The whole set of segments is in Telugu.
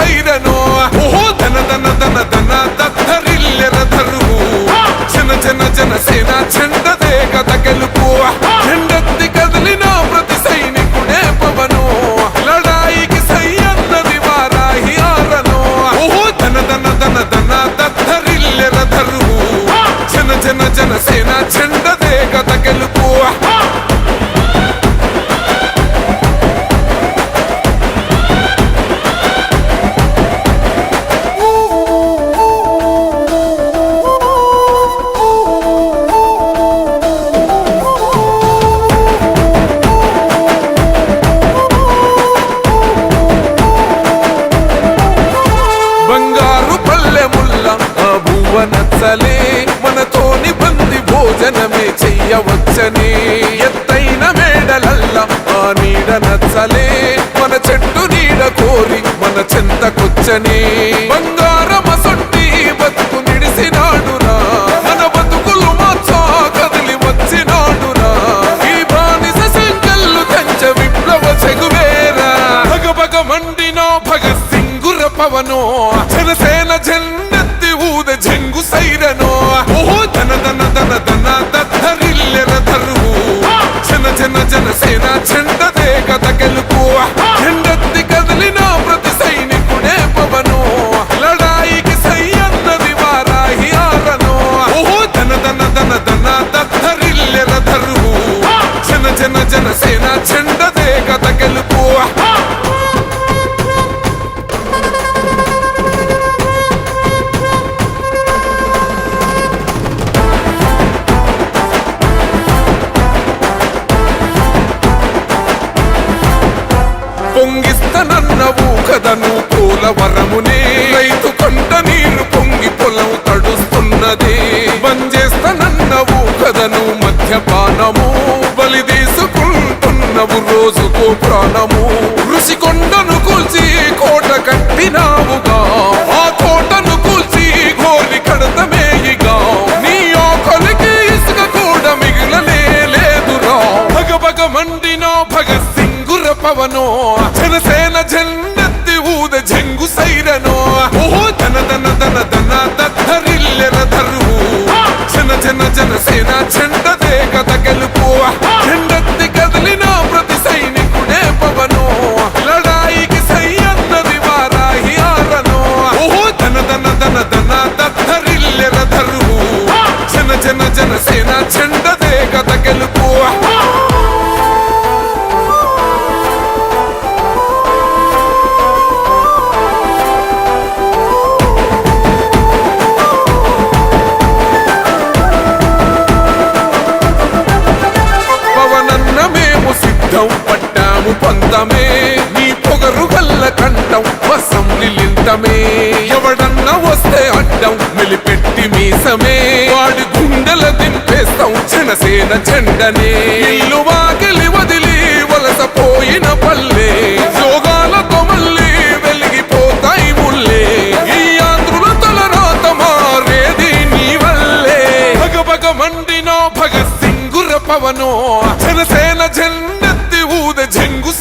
జనసేన జెండెత్తి ఊద జంగు భువ నచ్చలే మనతోని బంది భోజనమే చెయ్యవచ్చని. ఎత్తైన మేడలల్ల ఆ నీడ నచ్చలే. మన చెట్టు నీడ కోరి మన చెంతకొచ్చని. బంగారమ సొట్టి బతుకు నిడిసినాడురా. మన బతుకులు మార్చా కదిలి వచ్చినాడురా. ఈ బానిస సంకల్లు కంచ విప్లవ చెగువేరా. భగ భగ మండినో భగత్ సింగుర పవనో. జనసేన జెండెత్తి ఊద జంగు సైరనో ఓహో ధన ధన ధన ధన దద్దరిల్లెర ధరువు జన జన జనసేన జెండదే కథ గెలుపు జెండెత్తి రైతు పంట నీరు పొంగి పొలం తడుస్తున్నది. బంజేస్తానన్నవు కదను మధ్యపానము. బలి తీసుకుంటున్నవు రోజుకు ప్రాణము. ఋషి మేము పట్టాము పంతమే. నీ పొగరు వల్ల కంఠం వసం నిలింతమే. ఎవడన్నా వస్తే అడ్డం మెలిపెట్టి మీసమే. వాడి గుండెల దింపేస్తాం జనసేన జెండనే ఇల్లు వాకిలి వదిలి వలస పోయిన పల్లె. యోగాలతో మళ్ళీ వెలిగిపోతాయి ముల్లే. ఈ ఆంధ్రుల తలరాత మారేది నీ వల్లే. భగ భగ మండినో భగత్ సింగుర పవనో. జనసేన జెండ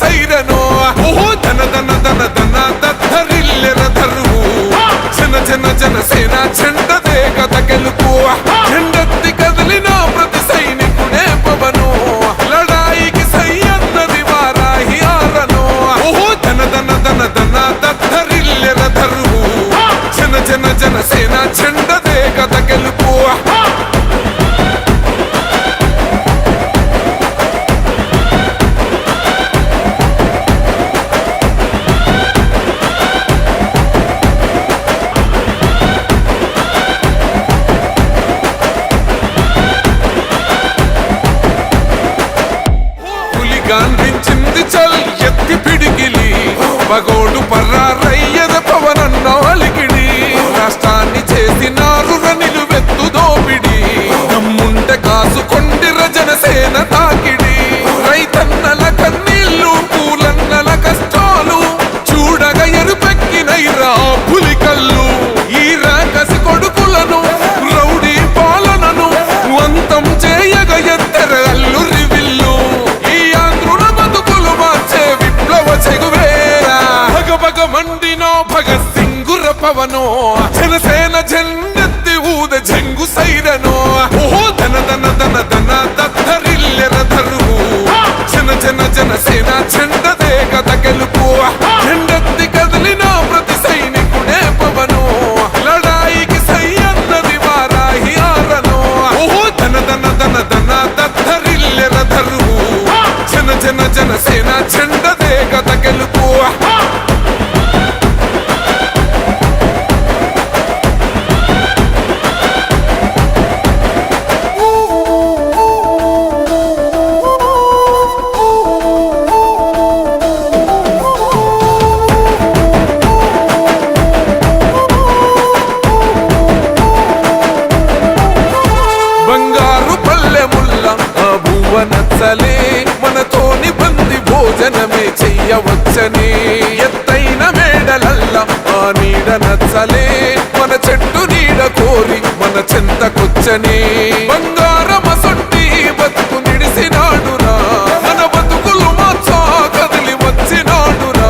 సైరనో. ఓహో ధన ధన ధన ధన దద్దరిల్లెర ధరువు. జన జన జనసేన జెండదే కథ గెలుపు. గాంధించింది చల్ ఎత్తి పిడిగిలి పగోడు పర్రారయ్యద పవనన్న అలికిడి. రాష్ట్రాన్ని చేసినారు నిలువెత్తు దోపిడి. దమ్ముంటే కాసుకొండిర జనసేన జంగు సైరను భువ నచ్చలే మనతోని బంది భోజనమే చెయ్యవచ్చని. ఎత్తైన మేడలల్ల ఆ నీడ నచ్చలే. మన చెట్టు నీడ కోరి మన చెంతకొచ్చని. బంగారమ సొట్టి బతుకు నిడిసినాడురా. మన బతుకులు మార్చా కదిలి వచ్చినాడురా.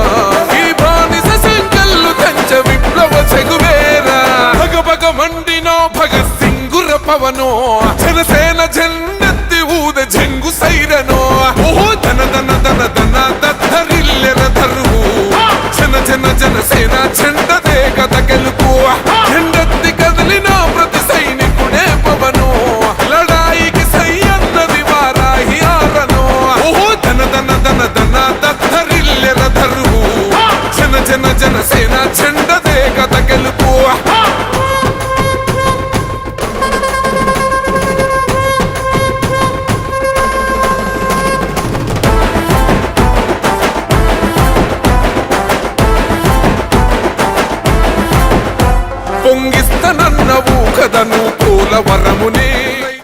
ఈ బానిస సంకల్లు కంచ విప్లవ చెగువేరా. భగ భగ మండినో భగత్ సింగుర పవనో. జనసేన జెండెత్తి ఊద జంగు ధన ధన ధన போல வர